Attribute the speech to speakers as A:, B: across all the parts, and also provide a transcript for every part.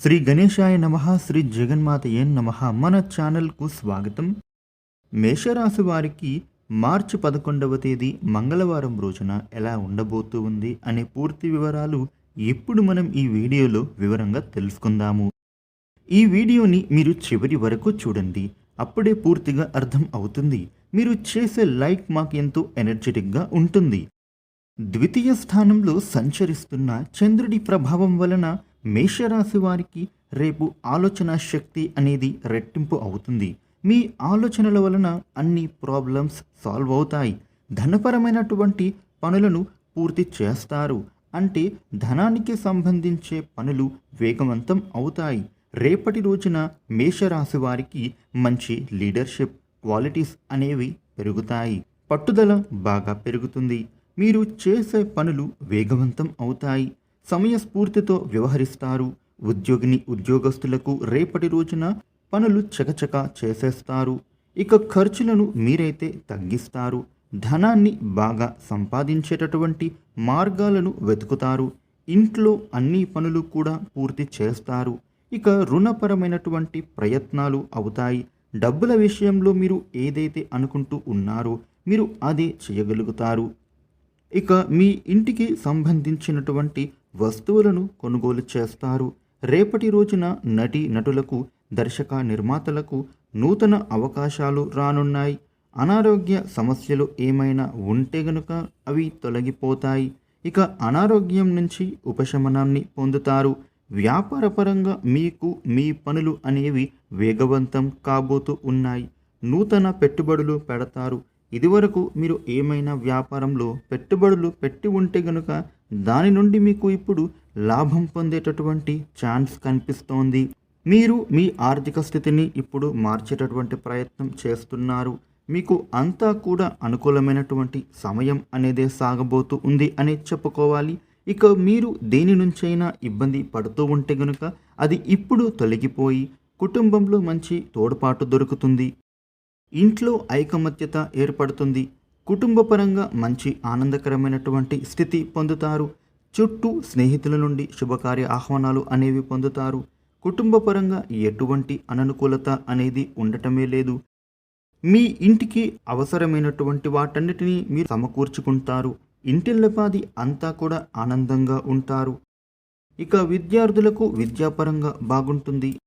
A: శ్రీ గణేశాయ నమ శ్రీ జగన్మాతయే నమ. మన ఛానల్కు స్వాగతం. మేషరాశి వారికి మార్చి పదకొండవ తేదీ మంగళవారం రోజున ఎలా ఉండబోతూ ఉంది అనే పూర్తి వివరాలు ఇప్పుడు మనం ఈ వీడియోలో వివరంగా తెలుసుకుందాము. ఈ వీడియోని మీరు చివరి వరకు చూడండి. అప్పుడే పూర్తిగా అర్థం అవుతుంది. మీరు చేసే లైక్ మాకు ఎంతో ఎనర్జెటిక్గా ఉంటుంది. ద్వితీయ స్థానంలో సంచరిస్తున్న చంద్రుడి ప్రభావం వలన మేషరాశి వారికి రేపు ఆలోచన శక్తి అనేది రెట్టింపు అవుతుంది. మీ ఆలోచనల వలన అన్ని ప్రాబ్లమ్స్ సాల్వ్ అవుతాయి. ధనపరమైనటువంటి పనులను పూర్తి చేస్తారు. అంటే ధనానికి సంబంధించే పనులు వేగవంతం అవుతాయి. రేపటి రోజున మేషరాశి వారికి మంచి లీడర్షిప్ క్వాలిటీస్ అనేవి పెరుగుతాయి. పట్టుదల బాగా పెరుగుతుంది. మీరు చేసే పనులు వేగవంతం అవుతాయి. సమయస్ఫూర్తితో వ్యవహరిస్తారు. ఉద్యోగిని ఉద్యోగస్తులకు రేపటి రోజున పనులు చకచక చేసేస్తారు. ఇక ఖర్చులను మీరైతే తగ్గిస్తారు. ధనాన్ని బాగా సంపాదించేటటువంటి మార్గాలను వెతుకుతారు. ఇంట్లో అన్ని పనులు కూడా పూర్తి చేస్తారు. ఇక రుణపరమైనటువంటి ప్రయత్నాలు అవుతాయి. డబ్బుల విషయంలో మీరు ఏదైతే అనుకుంటూ ఉన్నారో మీరు అదే చేయగలుగుతారు. ఇక మీ ఇంటికి సంబంధించినటువంటి వస్తువులను కొనుగోలు చేస్తారు. రేపటి రోజున నటి నటులకు దర్శక నిర్మాతలకు నూతన అవకాశాలు రానున్నాయి. అనారోగ్య సమస్యలు ఏమైనా ఉంటే గనుక అవి తొలగిపోతాయి. ఇక అనారోగ్యం నుంచి ఉపశమనాన్ని పొందుతారు. వ్యాపారపరంగా మీకు మీ పనులు అనేవి వేగవంతం కాబోతూ ఉన్నాయి. నూతన పెట్టుబడులు పెడతారు. ఇదివరకు మీరు ఏమైనా వ్యాపారంలో పెట్టుబడులు పెట్టి ఉంటే గనుక దాని నుండి మీకు ఇప్పుడు లాభం పొందేటటువంటి ఛాన్స్ కనిపిస్తోంది. మీరు మీ ఆర్థిక స్థితిని ఇప్పుడు మార్చేటటువంటి ప్రయత్నం చేస్తున్నారు. మీకు అంతా కూడా అనుకూలమైనటువంటి సమయం అనేదే సాగబోతూ ఉంది అని చెప్పుకోవాలి. ఇక మీరు దేని నుంచైనా ఇబ్బంది పడుతూ ఉంటే గనుక అది ఇప్పుడు తొలగిపోయి కుటుంబంలో మంచి తోడ్పాటు దొరుకుతుంది. ఇంట్లో ఐకమత్యత ఏర్పడుతుంది. కుటుంబపరంగా మంచి ఆనందకరమైనటువంటి స్థితి పొందుతారు. చుట్టూ స్నేహితుల నుండి శుభకార్య ఆహ్వానాలు అనేవి పొందుతారు. కుటుంబపరంగా ఎటువంటి అననుకూలత అనేది ఉండటమే లేదు. మీ ఇంటికి అవసరమైనటువంటి వాటన్నిటినీ మీరు సమకూర్చుకుంటారు. ఇంటిల్లపాది అంతా కూడా ఆనందంగా ఉంటారు. ఇక విద్యార్థులకు విద్యాపరంగా బాగుంటుంది.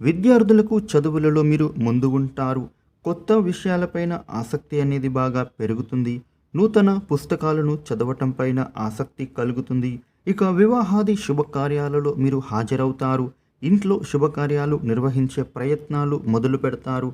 A: విద్యార్థులకు చదువులలో మీరు ముందు ఉంటారు కొత్త విషయాలపైన ఆసక్తి అనేది బాగా పెరుగుతుంది. నూతన పుస్తకాలను చదవటం పైన ఆసక్తి కలుగుతుంది. ఇక వివాహాది శుభకార్యాలలో మీరు హాజరవుతారు. ఇంట్లో శుభకార్యాలు నిర్వహించే ప్రయత్నాలు మొదలు పెడతారు.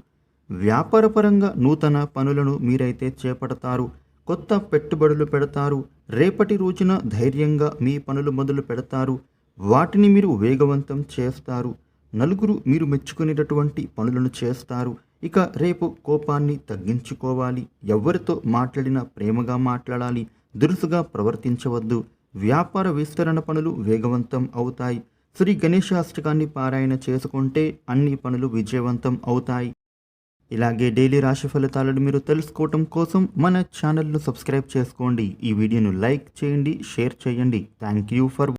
A: వ్యాపారపరంగా నూతన పనులను మీరైతే చేపడతారు. కొత్త పెట్టుబడులు పెడతారు. రేపటి రోజున ధైర్యంగా మీ పనులు మొదలు పెడతారు. వాటిని మీరు వేగవంతం చేస్తారు. నలుగురు మీరు మెచ్చుకునేటటువంటి పనులను చేస్తారు. ఇక రేపు కోపాన్ని తగ్గించుకోవాలి. ఎవరితో మాట్లాడినా ప్రేమగా మాట్లాడాలి. దురుసుగా ప్రవర్తించవద్దు. వ్యాపార విస్తరణ పనులు వేగవంతం అవుతాయి. శ్రీ గణేశాష్టకాన్ని పారాయణ చేసుకుంటే అన్ని పనులు విజయవంతం అవుతాయి. ఇలాగే డైలీ రాశి ఫలితాలను మీరు తెలుసుకోవటం కోసం మన ఛానల్ను సబ్స్క్రైబ్ చేసుకోండి. ఈ వీడియోను లైక్ చేయండి షేర్ చేయండి. Thank you for